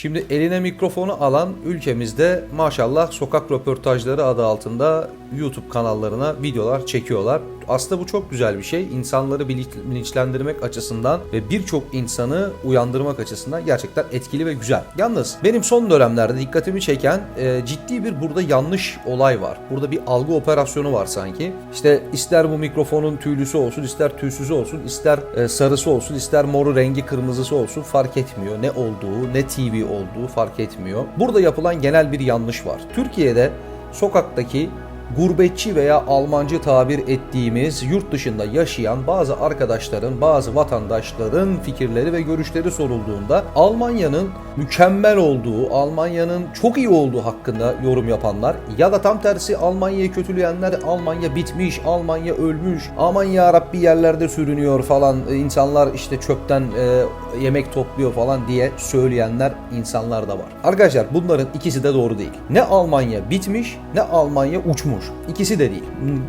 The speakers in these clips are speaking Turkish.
Şimdi eline mikrofonu alan ülkemizde maşallah sokak röportajları adı altında YouTube kanallarına videolar çekiyorlar. Aslında bu çok güzel bir şey. İnsanları bilinç- bilinçlendirmek açısından ve birçok insanı uyandırmak açısından gerçekten etkili ve güzel. Yalnız benim son dönemlerde dikkatimi çeken e, ciddi bir burada yanlış olay var. Burada bir algı operasyonu var sanki. İşte ister bu mikrofonun tüylüsü olsun, ister tüysüzü olsun, ister e, sarısı olsun, ister moru rengi kırmızısı olsun fark etmiyor. Ne olduğu, ne TV olduğu fark etmiyor. Burada yapılan genel bir yanlış var. Türkiye'de sokaktaki gurbetçi veya Almancı tabir ettiğimiz yurt dışında yaşayan bazı arkadaşların, bazı vatandaşların fikirleri ve görüşleri sorulduğunda Almanya'nın mükemmel olduğu, Almanya'nın çok iyi olduğu hakkında yorum yapanlar ya da tam tersi Almanya'yı kötüleyenler Almanya bitmiş, Almanya ölmüş, aman ya Rabbi yerlerde sürünüyor falan, e, insanlar işte çöpten e, yemek topluyor falan diye söyleyenler insanlar da var. Arkadaşlar bunların ikisi de doğru değil. Ne Almanya bitmiş ne Almanya uçmuş. İkisi de değil.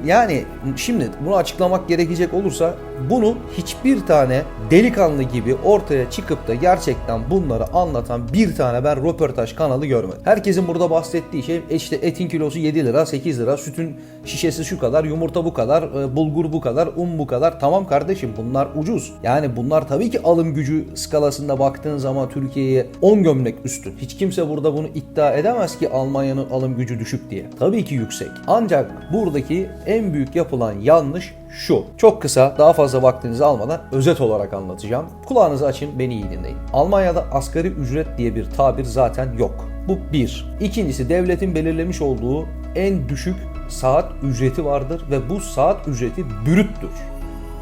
Yani şimdi bunu açıklamak gerekecek olursa bunu hiçbir tane delikanlı gibi ortaya çıkıp da gerçekten bunları anlatan bir tane ben röportaj kanalı görmedim. Herkesin burada bahsettiği şey işte etin kilosu 7 lira 8 lira sütün şişesi şu kadar yumurta bu kadar e, bulgur bu kadar un bu kadar tamam kardeşim bunlar ucuz. Yani bunlar tabii ki alım gücü skalasında baktığın zaman Türkiye'ye 10 gömlek üstün. Hiç kimse burada bunu iddia edemez ki Almanya'nın alım gücü düşük diye. Tabii ki yüksek. Ancak buradaki en büyük yapılan yanlış şu. Çok kısa, daha fazla vaktinizi almadan özet olarak anlatacağım. Kulağınızı açın, beni iyi dinleyin. Almanya'da asgari ücret diye bir tabir zaten yok. Bu bir. İkincisi devletin belirlemiş olduğu en düşük saat ücreti vardır ve bu saat ücreti brüttür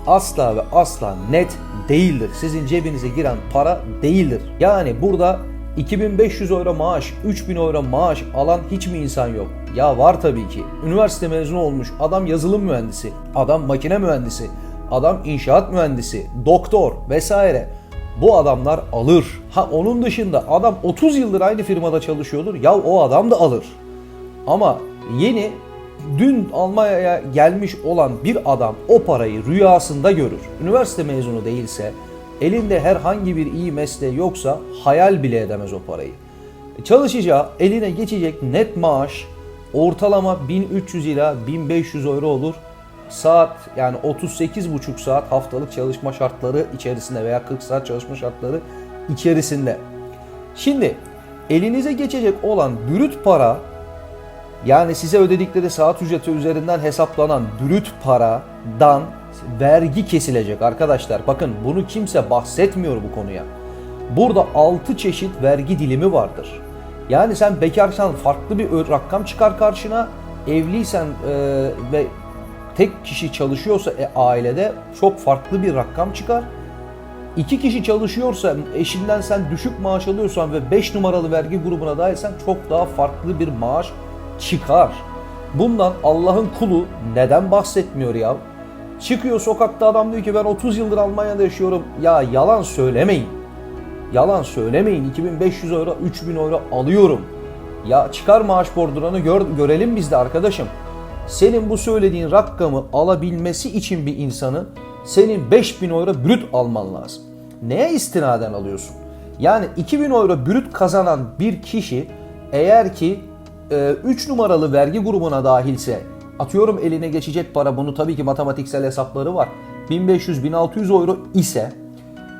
asla ve asla net değildir. Sizin cebinize giren para değildir. Yani burada 2500 euro maaş, 3000 euro maaş alan hiç mi insan yok? Ya var tabii ki. Üniversite mezunu olmuş, adam yazılım mühendisi, adam makine mühendisi, adam inşaat mühendisi, doktor vesaire. Bu adamlar alır. Ha onun dışında adam 30 yıldır aynı firmada çalışıyordur. Ya o adam da alır. Ama yeni dün Almanya'ya gelmiş olan bir adam o parayı rüyasında görür. Üniversite mezunu değilse, elinde herhangi bir iyi mesleği yoksa hayal bile edemez o parayı. Çalışacağı, eline geçecek net maaş ortalama 1300 ila 1500 euro olur. Saat yani 38,5 saat haftalık çalışma şartları içerisinde veya 40 saat çalışma şartları içerisinde. Şimdi elinize geçecek olan brüt para yani size ödedikleri saat ücreti üzerinden hesaplanan brüt paradan vergi kesilecek arkadaşlar. Bakın bunu kimse bahsetmiyor bu konuya. Burada 6 çeşit vergi dilimi vardır. Yani sen bekarsan farklı bir rakam çıkar karşına. Evliysen e, ve tek kişi çalışıyorsa e, ailede çok farklı bir rakam çıkar. İki kişi çalışıyorsa, eşinden sen düşük maaş alıyorsan ve 5 numaralı vergi grubuna dahilsen çok daha farklı bir maaş çıkar. Bundan Allah'ın kulu neden bahsetmiyor ya? Çıkıyor sokakta adam diyor ki ben 30 yıldır Almanya'da yaşıyorum. Ya yalan söylemeyin. Yalan söylemeyin. 2500 euro, 3000 euro alıyorum. Ya çıkar maaş bordranı gör, görelim biz de arkadaşım. Senin bu söylediğin rakamı alabilmesi için bir insanın senin 5000 euro brüt alman lazım. Neye istinaden alıyorsun? Yani 2000 euro brüt kazanan bir kişi eğer ki 3 numaralı vergi grubuna dahilse atıyorum eline geçecek para bunu tabii ki matematiksel hesapları var. 1500-1600 euro ise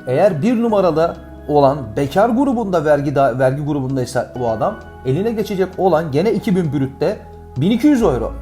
eğer bir numarada olan bekar grubunda vergi da, vergi grubundaysa bu adam eline geçecek olan gene 2000 brütte 1200 euro.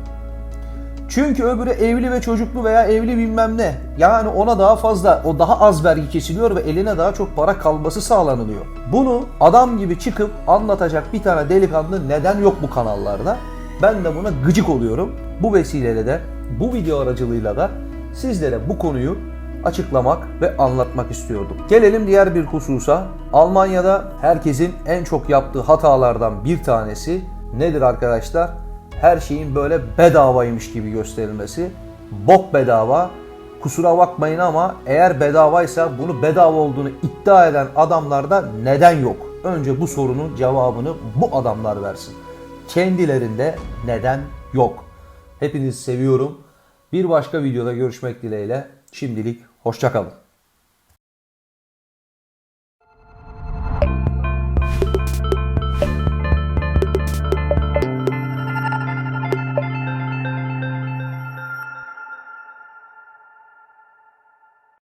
Çünkü öbürü evli ve çocuklu veya evli bilmem ne. Yani ona daha fazla, o daha az vergi kesiliyor ve eline daha çok para kalması sağlanılıyor. Bunu adam gibi çıkıp anlatacak bir tane delikanlı neden yok bu kanallarda? Ben de buna gıcık oluyorum. Bu vesileyle de, bu video aracılığıyla da sizlere bu konuyu açıklamak ve anlatmak istiyordum. Gelelim diğer bir hususa. Almanya'da herkesin en çok yaptığı hatalardan bir tanesi nedir arkadaşlar? Her şeyin böyle bedavaymış gibi gösterilmesi. Bok bedava. Kusura bakmayın ama eğer bedavaysa bunu bedava olduğunu iddia eden adamlarda neden yok? Önce bu sorunun cevabını bu adamlar versin. Kendilerinde neden yok? Hepinizi seviyorum. Bir başka videoda görüşmek dileğiyle. Şimdilik hoşçakalın.